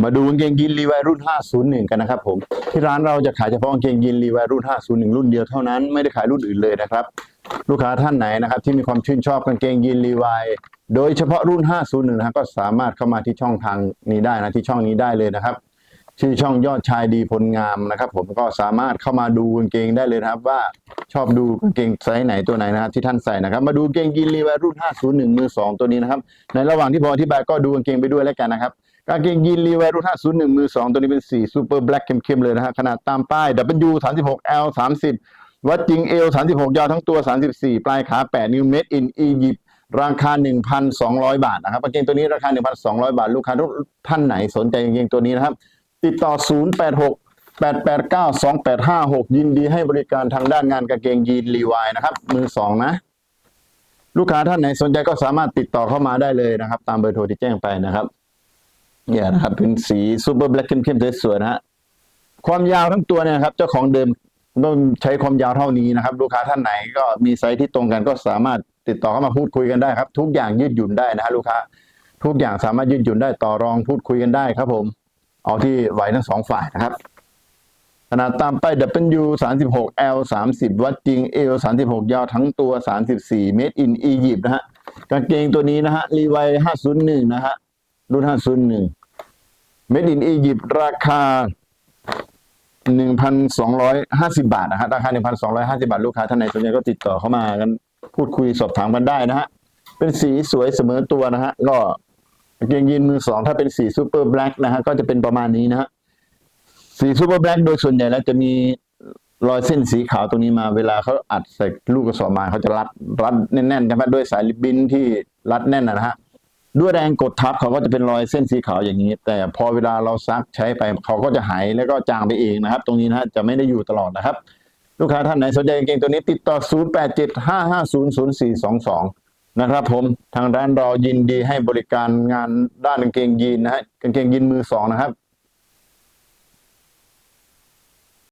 มาดูกางเกงยีนรีวายรุ่น 501 กันนะครับผมที่ร้านเราจะขายเฉพาะกางเกงยีนรีวายรุ่น 501 รุ่นเดียวเท่านั้นไม่ได้ขายรุ่นอื่นเลยนะครับ ลูกค้าท่านไหนนะครับ ที่มีความชื่นชอบกางเกงยีนรีวายโดยเฉพาะรุ่น 501 นะก็สามารถเข้ามาที่ช่องทางนี้ได้นะที่ช่องนี้ได้เลยนะครับ ชื่อช่องยอดชายดีพลงามนะครับ ผมก็สามารถเข้ามาดูกางเกงได้เลยนะครับ ว่าชอบดูกางเกงไซส์ไหนตัวไหนนะครับที่ท่านใส่นะครับ มาดูกางเกงยีนรีวายรุ่น 501 มือ 2 ตัวนี้นะครับ ในระหว่างที่ผมอธิบายก็ดูกางเกงไปด้วยแล้วกันนะครับ กางเกงยีนรีวายรุ่น501 มือ 2 ตัวนี้เป็นสีซูเปอร์แบล็กเข้มๆเลยนะฮะขนาดตามป้าย W 36 L 30 วัดจริง L 36 ยาวทั้งตัว 34 ปลายขา 8 นิ้วเมตรอินอียิปต์ราคา 1,200 บาทนะครับกางเกงตัวนี้ราคา 1,200 บาท ลูกค้าทุกท่านไหนสนใจกางเกงตัวนี้นะครับ ติดต่อ 086 889 2856 ยินดีให้บริการทางด้านงานกางเกงยีนรีวายนะครับ มือสองนะลูกค้าท่านไหนสนใจก็สามารถติดต่อเข้ามาได้เลยนะครับ ตามเบอร์โทรที่แจ้งไปนะครับ เนี่ยนะครับเป็นสีซูเปอร์แบล็กเข้มๆสวยๆนะฮะความยาวทั้งตัวเนี่ยครับเจ้าของเดิมก็ใช้ความยาวเท่านี้นะครับ ลูกค้าท่านไหนก็มีไซส์ที่ตรงกันก็สามารถติดต่อเข้ามาพูดคุยกันได้ครับ ทุกอย่างยืดหยุ่นได้นะฮะลูกค้าทุกอย่างสามารถยืดหยุ่นได้ต่อรองพูดคุยกันได้ครับ ผม เอาที่ไหวทั้งสองฝ่ายนะครับขนาดตามป้าย W 36 L 30 วัดจริง L 36 ยาวทั้งตัว 34 Made in Egypt นะฮะกางเกงตัวนี้นะฮะรีไว501นะฮะ รุ่น501 Made in Egypt ราคา1,250บาทนะฮะราคา1,250บาท ลูกค้าท่านไหนสนใจก็ติดต่อเข้ามากัน พูดคุยสอบถามกันได้นะฮะ เป็นสีสวยเสมอตัวนะฮะ ก็กางเกงยีนมือสองถ้าเป็นสีซูเปอร์แบล็กนะฮะ ก็จะเป็นประมาณนี้นะฮะ สีซูเปอร์แบล็กโดยส่วนใหญ่แล้วจะมีรอยเส้นสีขาวตรงนี้มาเวลาเขาอัดใส่ลูกกระสอบมาเขาจะรัดรัดแน่นๆกันด้วยสายลิบบินที่รัดแน่นนะฮะ ด้วยแรงกดทับเขาก็จะเป็นรอยเส้นสีขาวอย่างนี้ แต่พอเวลาเราซักใช้ไปเขาก็จะหายแล้วก็จางไปเองนะครับ ตรงนี้นะฮะจะไม่ได้อยู่ตลอดนะครับ ลูกค้าท่านไหนสนใจกางเกงตัวนี้ติดต่อ 0875500422 นะครับผมทางร้านเรายินดีให้บริการงานด้านกางเกงยีนนะฮะกางเกงยีนมือสองนะครับ